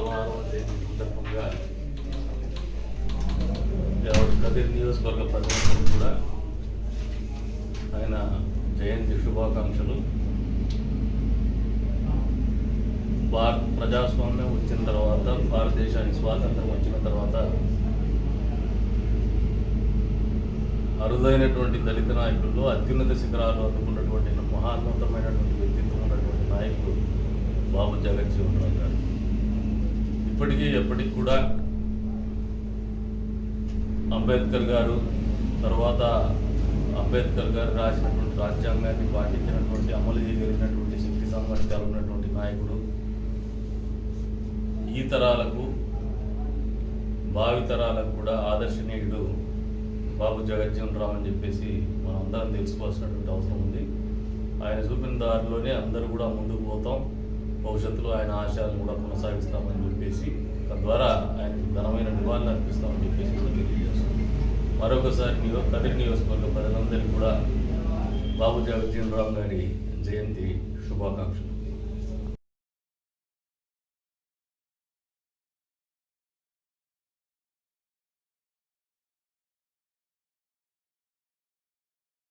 సందర్భంగా కదిర్ నియోజకవర్గ ప్రజలందరూ కూడా ఆయన జయంతి శుభాకాంక్షలు. భారత ప్రజాస్వామ్యం వచ్చిన తర్వాత భారతదేశానికి స్వాతంత్రం వచ్చిన తర్వాత అరుదైనటువంటి దళిత నాయకుల్లో అత్యున్నత శిఖరాలు అందుకున్నటువంటి మహాన్నతమైనటువంటి వ్యక్తిత్వం ఉన్నటువంటి నాయకుడు బాబు జగజ్జీవన్ రావు గారు. ఇప్పటికీ ఎప్పటికి కూడా అంబేద్కర్ గారు తర్వాత అంబేద్కర్ గారు రాసినటువంటి రాజ్యాంగాన్ని పాటించినటువంటి అమలు చేయగలిగినటువంటి శక్తి సామర్థ్యాలు ఉన్నటువంటి నాయకుడు ఈ తరాలకు భావితరాలకు కూడా ఆదర్శనీయుడు బాబు జగజ్జీవన్ రామ్ అని చెప్పేసి మనం అందరం తెలుసుకోవాల్సినటువంటి అవసరం ఉంది. ఆయన చూపిన దారిలోనే అందరూ కూడా ముందుకు పోతాం. భవిష్యత్తులో ఆయన ఆశయాలు కూడా కొనసాగిస్తామని చెప్పేసి తద్వారా ఆయనకు ఘనమైన నివాళులు అర్పిస్తామని చెప్పేసి కూడా తెలియజేస్తున్నాం. మరొకసారి నియో కదిరి నియోజకవర్గ ప్రజలందరికీ కూడా బాబు జగజ్జీవన్ రామ్ గారి జయంతి శుభాకాంక్షలు.